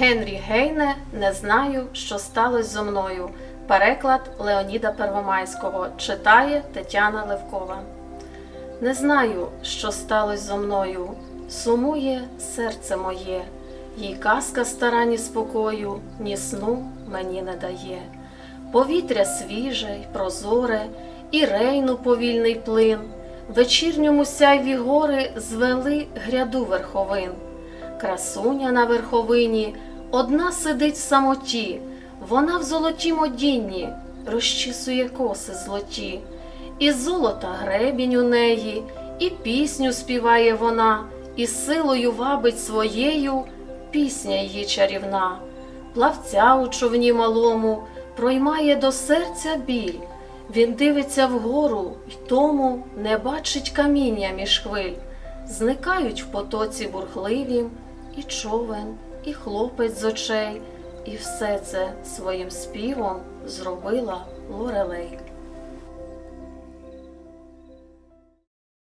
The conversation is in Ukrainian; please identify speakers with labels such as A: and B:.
A: Генрі Гейне Не знаю, що сталося зо мною. Переклад Леоніда Первомайського читає Тетяна Левкова. Не знаю, що сталося зо мною. Сумує серце моє, їй казка стара ні спокою, ні сну мені не дає. Повітря свіже й прозоре, і рейну повільний плин. Вечірньому сяйві гори звели гряду верховин. Красуня на верховині одна сидить в самоті, вона в золотім одінні розчісує коси злоті, і золота гребінь у неї, і пісню співає вона, і силою вабить своєю пісня її чарівна. Плавця у човні малому проймає до серця біль. Він дивиться вгору й тому не бачить каміння між хвиль. Зникають в потоці бурхливім і човен, і хлопець з очей, і все це своїм співом зробила Лорелей.